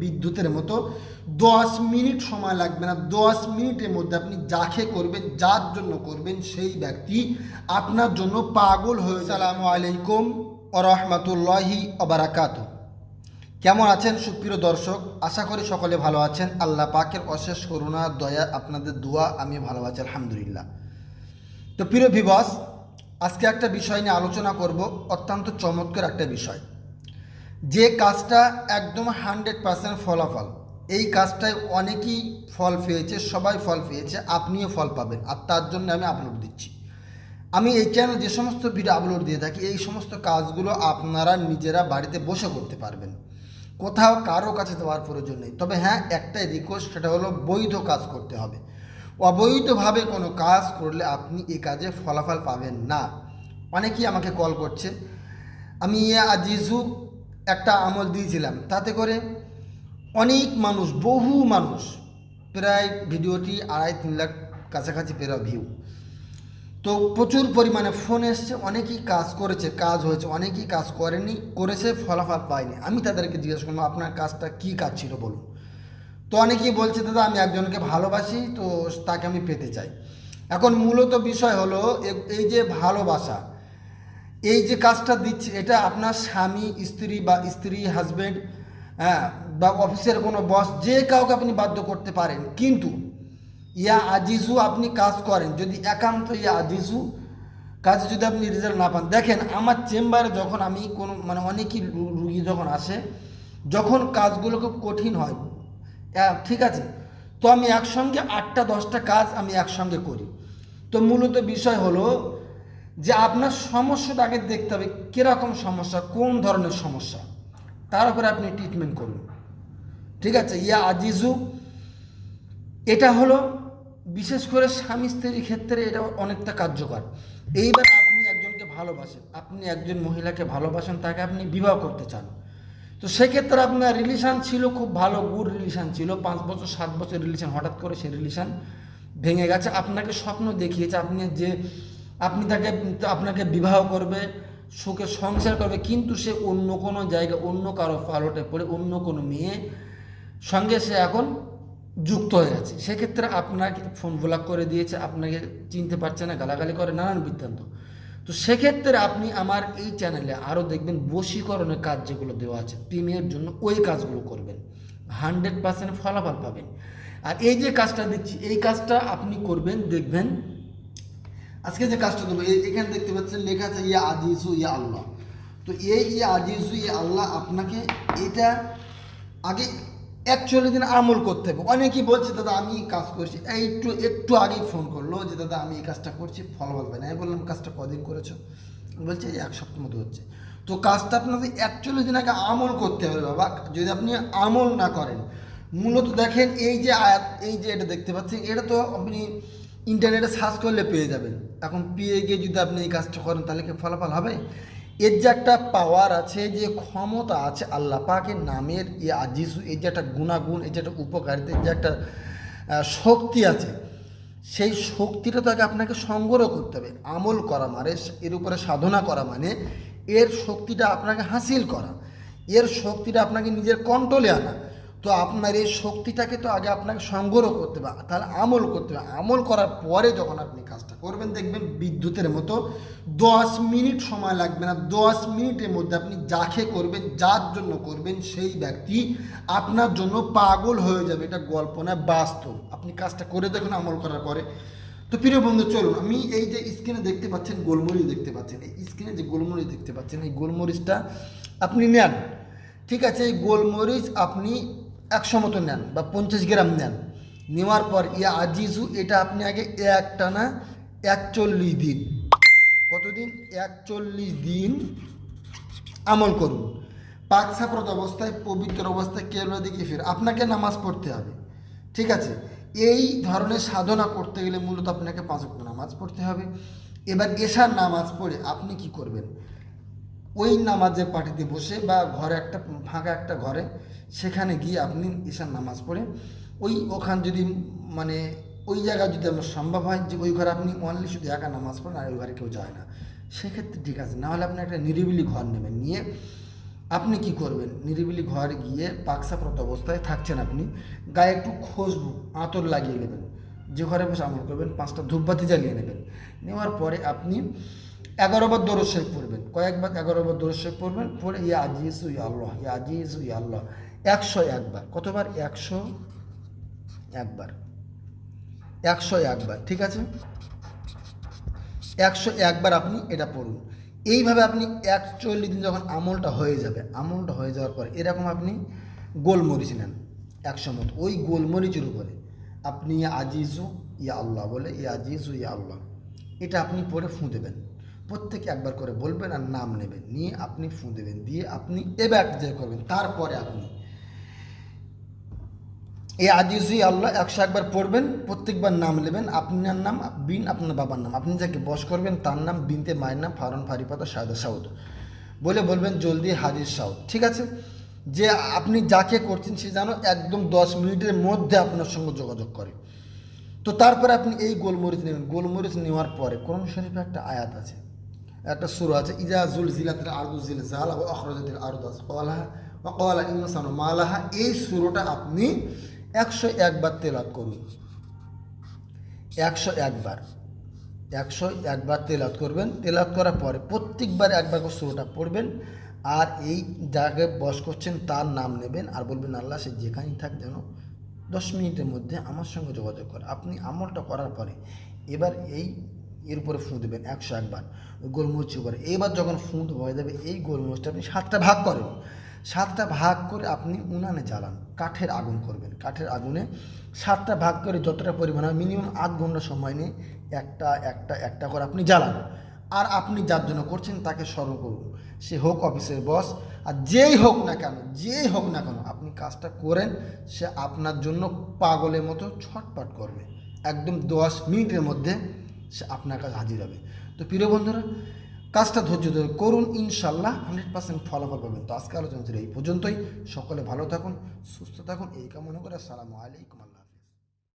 বিদ্যুতের মতো। দশ মিনিট সময় লাগবে না। দশ মিনিটের মধ্যে আপনি যাকে করবেন, যার জন্য করবেন সেই ব্যক্তি আপনার জন্য পাগল হয়ে সালামু আলাইকুম রহমতুল্লাহি অবরাকাত কেমন আছেন সুপ্রিয় দর্শক? আশা করি সকলে ভালো আছেন। আল্লাহ পাকের অশেষ করুণা, দয়া, আপনাদের দোয়া আমি ভালো আছি, আলহামদুলিল্লাহ। তো প্রিয় ভিবাস আজকে একটা বিষয় নিয়ে আলোচনা করব, অত্যন্ত চমৎকার একটা বিষয়। যে কাজটা একদম হান্ড্রেড পার্সেন্ট ফলাফল। এই কাজটায় অনেকেই ফল পেয়েছে, সবাই ফল পেয়েছে, আপনিও ফল পাবেন, আর তার জন্য আমি আপলোড দিচ্ছি। আমি এই চ্যানেল যে সমস্ত ভিডিও আপলোড দিয়ে থাকি, এই সমস্ত কাজগুলো আপনারা নিজেরা বাড়িতে বসে করতে পারবেন। কোথাও কারও কাছে দেওয়ার প্রয়োজন নেই। তবে হ্যাঁ একটাই রিকোয়েস্ট সেটা হলো বৈধ কাজ করতে হবে। অবৈধভাবে কোনো কাজ করলে আপনি এ কাজে ফলাফল পাবেন না। অনেকেই আমাকে কল করছে, আমি আজিজু একটা আমল দিয়েছিলাম। তাতে করে অনেক মানুষ, বহু মানুষ প্রায় ভিডিওটি আড়াই তিন লাখ কাছাকাছি প্রায় ভিউ তো প্রচুর পরিমাণে ফোন এসছে, অনেকেই কাজ করেছে, কাজ হয়েছে, অনেকেই কাজ করেনি, করেছে, ফলাফল পায়নি। আমি তাদেরকে জিজ্ঞেস করলাম, আপনার কাজটা কী কাজ ছিল বলুন? তো অনেকেই বলছে, দাদা, আমি একজনকে ভালোবাসি, তো তাকে আমি পেতে চাই। এখন মূলত বিষয় হলো এই যে ভালোবাসা এই যে কাজটা দিচ্ছে, এটা আপনার স্বামী, স্ত্রী বা স্ত্রী হাজবেন্ড হ্যাঁ বা অফিসের কোনো বস যে কাউকে আপনি বাধ্য করতে পারেন, কিন্তু ইয়া আজিজু আপনি কাজ করেন, যদি একান্ত ইয়া আজিজু কাজে যদি আপনি রেজাল্ট না পান। দেখেন, আমার চেম্বারে যখন আমি কোনো মানে অনেকই রুগী যখন আসে, যখন কাজগুলো খুব কঠিন হয় ঠিক আছে? তো আমি একসঙ্গে আটটা, দশটা কাজ আমি একসঙ্গে করি। তো মূলত বিষয় হলো যে আপনার সমস্যাটা আগে দেখতে হবে, কীরকম সমস্যা, কোন ধরনের সমস্যা। তার উপরে আপনি ট্রিটমেন্ট করুন। ঠিক আছে? ইয়া আজিজু, এটা হলো, বিশেষ করে স্বামী স্ত্রীর ক্ষেত্রে এটা অনেকটা কার্যকর। এইবার আপনি একজনকে ভালোবাসেন, আপনি একজন মহিলাকে ভালোবাসেন, তাকে আপনি বিবাহ করতে চান। তো সেক্ষেত্রে আপনার রিলেশান ছিল খুব ভালো গুড রিলেশান ছিল, পাঁচ বছর, সাত বছর রিলেশান হঠাৎ করে সেই রিলেশান ভেঙে গেছে। আপনাকে স্বপ্ন দেখিয়েছে, আপনি যে আপনি তাকে, আপনাকে বিবাহ করবে, সুখে সংসার করবে, কিন্তু সে অন্য কোনো জায়গায়, অন্য কারও পালটে পড়ে, অন্য কোনো মেয়ে সঙ্গে সে এখন যুক্ত হয়ে গেছে সেক্ষেত্রে আপনাকে ফোন ব্লক করে দিয়েছে, আপনাকে চিনতে পারছে না, গালাগালি করে, নানান বৃত্তান্ত। তো সেক্ষেত্রে আপনি আমার এই চ্যানেলে আরও দেখবেন, বশীকরণের কাজ যেগুলো দেওয়া আছে প্রিমিয়ার জন্য ওই কাজগুলো করবেন। হান্ড্রেড পার্সেন্ট ফলাফল পাবেন। আর এই যে কাজটা দিচ্ছি, এই কাজটা আপনি করবেন, দেখবেন আজকে যে কাজটা এই- এখানে দেখতে পাচ্ছেন লেখা আছে, ইয়া আজিজু ইয়া আল্লাহ। তো এই ইয়া আজিজু ইয়া আল্লাহ আপনাকে এটা আগে অ্যাকচুয়ালি দিন আমল করতে হবে। অনেকেই বলছে, দাদা, আমি কাজ করছি। একটু একটু আগেই ফোন করল যে, দাদা, আমি এই কাজটা করছি, ফল পাই না। আমি বললাম, কাজটা কদিন করেছ? বলছে এক সপ্তাহ মতো হচ্ছে। তো কাজটা আপনাদের অ্যাকচুয়ালি দিন আগে আমল করতে হবে, বাবা, যদি আপনি আমল না করেন, মূলত দেখেন এই যে আয়াত, এই যে এটা দেখতে পাচ্ছেন, এটা তো আপনি ইন্টারনেটে সার্চ করলে পেয়ে যাবেন। এখন পেয়ে গিয়ে যদি আপনি এই কাজটা করেন, তাহলে কি ফলাফল হবে? এর যে একটা পাওয়ার আছে, যে ক্ষমতা আছে, আল্লাহ পাকের নামের এই আজিজু এই যে একটা গুণাগুণ এই যে একটা উপকারিতা যে একটা শক্তি আছে, সেই শক্তিটা তাকে আপনাকে সংগ্রহ করতে হবে। আমল করা মানে এর উপরে সাধনা করা মানে এর শক্তিটা আপনাকে হাসিল করা। এর শক্তিটা আপনাকে নিজের কন্ট্রোলে আনা। তো আপনার এই শক্তিটাকে তো আগে আপনাকে সংগ্রহ করতে হবে তাহলে আমল করতে হবে। আমল করার পরে যখন আপনি কাজটা করবেন, দেখবেন বিদ্যুতের মতো দশ মিনিট সময় লাগবে না। দশ মিনিটের মধ্যে আপনি যাকে করবেন, যার জন্য করবেন, সেই ব্যক্তি আপনার জন্য পাগল হয়ে যাবে। এটা গল্প না, বাস্তব। আপনি কাজটা করে দেখুন আমল করার পরে। তো প্রিয় বন্ধু, চলুন, আমি এই যে স্ক্রিনে দেখতে পাচ্ছেন, গোলমরিচ দেখতে পাচ্ছেন। এই স্ক্রিনে যে গোলমরিচ দেখতে পাচ্ছেন, এই গোলমরিচটা আপনি নেন। ঠিক আছে, এই গোলমরিচ আপনি একশো মতো নেন বা পঞ্চাশ গ্রাম নেন। নেওয়ার পর, ইয়া আজিজু, এটা আপনি আগে এক টানা একচল্লিশ দিন, কতদিন? একচল্লিশ দিন আমল করুন। পাক সাপ্রত অবস্থায়, পবিত্র অবস্থায় কেবল দিকে ফির, আপনাকে নামাজ পড়তে হবে। ঠিক আছে? এই ধরনের সাধনা করতে গেলে মূলত আপনাকে পাঁচ নামাজ পড়তে হবে। এবার এশার নামাজ পড়ে আপনি কি করবেন? ওই নামাজে পার্টিতে বসে বা ঘরে একটা ফাঁকা একটা ঘরে, সেখানে গিয়ে আপনি ঈশার নামাজ পড়ে। ওই ওখান যদি মানে ওই জায়গায় যদি আপনার সম্ভব হয় যে ওই ঘরে আপনি অনলি শুধু একা নামাজ পড়েন আর ওই ঘরে কেউ যায় না। সেক্ষেত্রে ঠিক আছে, নাহলে আপনি একটা নিরিবিলি ঘর নেবেন। নিয়ে আপনি কি করবেন? নিরিবিলি ঘরে গিয়ে পাকসাপ্রত অবস্থায় থাকছেন আপনি, গায়ে একটু খুশবু আঁতর লাগিয়ে নেবেন। যে ঘরে বসে আমল করবেন, পাঁচটা ধূপবাতি জ্বালিয়ে নেবেন। নেওয়ার পরে আপনি এগারো বার দরজ শেখ পড়বেন। কয়েকবার এগারো বার দরজ শেখ পড়বেন, পড়ে ইয়া আজিজ ইয়া আল্লাহ, ইয়া আজিজ ইয়া আল্লাহ। একশো একবার। কতবার? একশো একবার। একশো একবার। ঠিক আছে? একশো একবার আপনি এটা পড়ুন। এইভাবে আপনি একচল্লিশ দিন যখন আমলটা হয়ে যাবে, আমলটা হয়ে যাওয়ার পর এরকম আপনি গোলমরিচ নেন একশো মতো ওই গোলমরিচের উপরে আপনি ইয়া আজিজু ইয়া আল্লাহ বলে, ইয়া আজিজু ইয়া আল্লাহ। এটা আপনি পরে ফুঁ দেবেন। প্রত্যেকে একবার করে বলবেন আর নাম নেবেন। নিয়ে আপনি ফুঁ দেবেন, দিয়ে আপনি এবার যে করবেন, তারপরে আপনি। এই আজিজুই আল্লাহ একশো একবার পড়বেন, প্রত্যেকবার নাম নেবেন। আপনার নাম, বিন আপনার বাবার নাম। আপনি যাকে বস করবেন, তার নাম বিনতে মায়ের নাম, ফারন, ফারিপাতা সায়দা সাউদ বলে বলবেন, জলদি হাজির সাউদ ঠিক আছে? যে আপনি যাকে করছেন, সে যেন একদম দশ মিনিটের মধ্যে আপনার সঙ্গে যোগাযোগ করে। তো তারপরে আপনি এই গোলমরিচ নেবেন। গোলমরিচ নেওয়ার পরে, কোরআন শরীফে একটা আয়াত আছে। একটা সুর আছে, ইজা জুল জিলাতের আরদু জিল জাল ও আখরাজাতিল আরদু কলাহা ও কলা ইনসানু মালাহা এই সুরটা আপনি একশো একবার তেলাত করুন। একশো একবার একশো একবার তেলাত করবেন। তেলাত করার পরে প্রত্যেকবার একবার করে সুরটা পড়বেন আর এই যাকে বস করছেন তার নাম নেবেন আর বলবেন, আল্লাহ সে যেখানেই থাক যেন দশ মিনিটের মধ্যে আমার সঙ্গে যোগাযোগ করে। আপনি আমলটা করার পরে এবার এই এর উপরে ফুঁ দেবেন, একশো একবার ওই গোলমরিচের উপরে। এবার যখন ফুঁ হয়ে যাবে এই গোলমরিচটা আপনি সাতটা ভাগ করেন। সাতটা ভাগ করে আপনি উনানে জ্বালান, কাঠের আগুন করবেন। কাঠের আগুনে সাতটা ভাগ করে যতটা পরিমাণ হয় মিনিমাম আধ ঘণ্টা সময় নিয়ে একটা একটা একটা করে আপনি জ্বালান। আর আপনি যার জন্য করছেন তাকে স্মরণ করুন। সে হোক অফিসের বস, আর যেই হোক না কেন, যেই হোক না কেন, আপনি কাজটা করেন, সে আপনার জন্য পাগলের মতো ছটপট করবে। একদম দশ মিনিটের মধ্যে সে আপনার কাছে হাজির হবে। তো প্রিয় বন্ধুরা, কাজটা ধৈর্য ধরে করুন ইনশাল্লাহ হান্ড্রেড পার্সেন্ট ফলাফল পাবেন। তো আজকে আলোচনা ছিল এই পর্যন্তই। সকলে ভালো থাকুন, সুস্থ থাকুন, এই কামনা করে আসসালামু আলাইকুম আল্লাহ।